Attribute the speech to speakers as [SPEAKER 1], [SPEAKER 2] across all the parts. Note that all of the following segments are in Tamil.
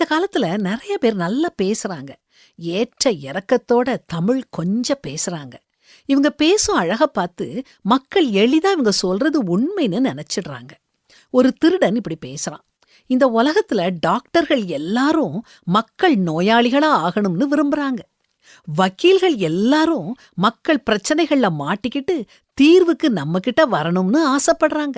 [SPEAKER 1] இந்த காலத்துல நிறைய பேர் நல்லா பேசுறாங்க. ஏற்ற இறக்கத்தோட தமிழ் கொஞ்சம் பேசுறாங்க. இவங்க பேசும் அழக பார்த்து மக்கள் எளிதா இவங்க சொல்றது உண்மைன்னு நினைச்சிடுறாங்க. ஒரு திருடன் இப்படி பேசுறான். இந்த உலகத்துல டாக்டர்கள் எல்லாரும் மக்கள் நோயாளிகளா ஆகணும்னு விரும்புறாங்க. வக்கீல்கள் எல்லாரும் மக்கள் பிரச்சனைகள்ல மாட்டிக்கிட்டு தீர்வுக்கு நம்ம கிட்ட வரணும்னு ஆசைப்படுறாங்க.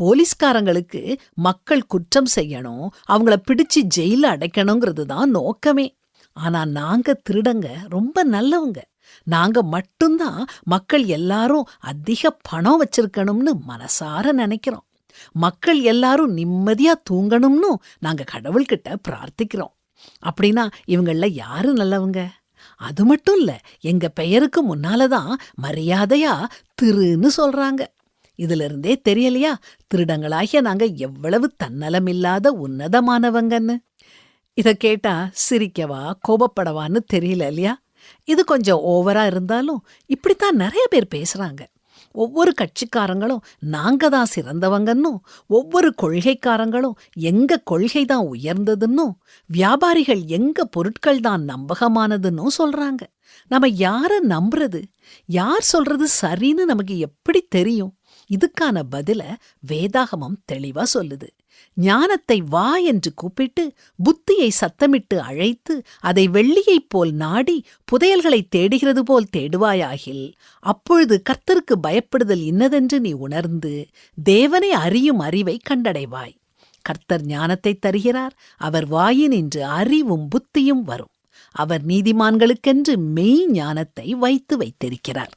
[SPEAKER 1] போலீஸ்காரங்களுக்கு மக்கள் குற்றம் செய்யணும் அவங்கள பிடிச்சு ஜெயில அடைக்கணுங்கிறது தான் நோக்கமே. ஆனா நாங்க திருடங்க ரொம்ப நல்லவங்க. நாங்க மட்டும்தான் மக்கள் எல்லாரும் அதிக பணம் வச்சிருக்கணும்னு மனசார நினைக்கிறோம். மக்கள் எல்லாரும் நிம்மதியா தூங்கணும்னு நாங்க கடவுள்கிட்ட பிரார்த்திக்கிறோம். அப்படின்னா இவங்கள யாரு நல்லவங்க? அது மட்டும் இல்ல எங்க பெயருக்கு முன்னாலதான் மரியாதையா திருன்னு சொல்றாங்க. இதுல இருந்தே தெரியலையா? திருடங்களாகிய நாங்க எவ்வளவு தன்னலமில்லாத உன்னதமானவங்கன்னு. இதை கேட்டா சிரிக்கவா கோபப்படவான்னு தெரியல இல்லையா? இது கொஞ்சம் ஓவரா இருந்தாலும் இப்படித்தான் நிறைய பேர் பேசுறாங்க. ஒவ்வொரு கட்சிக்காரங்களும் நாங்க தான் சிறந்தவங்கன்னும் ஒவ்வொரு கொள்கைக்காரங்களும் எங்க கொள்கை தான் உயர்ந்ததுன்னும் வியாபாரிகள் எங்க பொருட்கள் தான் நம்பகமானதுன்னும் சொல்றாங்க. நம்ம யார நம்புறது? யார் சொல்றது சரின்னு நமக்கு எப்படி தெரியும்? இதுக்கான பதில வேதாகமம் தெளிவா சொல்லுது. ஞானத்தை வா என்று கூப்பிட்டு புத்தியை சத்தமிட்டு அழைத்து அதை வெள்ளியைப் போல் நாடி புதையல்களை தேடுகிறது போல் தேடுவாயாகில் அப்பொழுது கர்த்தருக்கு பயப்படுதல் இன்னதென்று நீ உணர்ந்து தேவனை அறியும் அறிவை கண்டடைவாய். கர்த்தர் ஞானத்தை தருகிறார் அவர் வாயினின்று அறிவும் புத்தியும் வரும். அவர் நீதிமான்களுக்கென்று மெய் ஞானத்தை வைத்து வைத்திருக்கிறார்.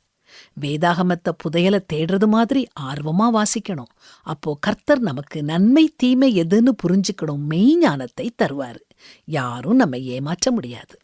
[SPEAKER 1] வேதாகமத்தை புதையல தேடுறது மாதிரி ஆர்வமா வாசிக்கணும். அப்போ கர்த்தர் நமக்கு நன்மை தீமை எதுன்னு புரிஞ்சுக்கணும் மெய்ஞானத்தை தருவார் தருவாரு. யாரும் நம்ம ஏமாற்ற முடியாது.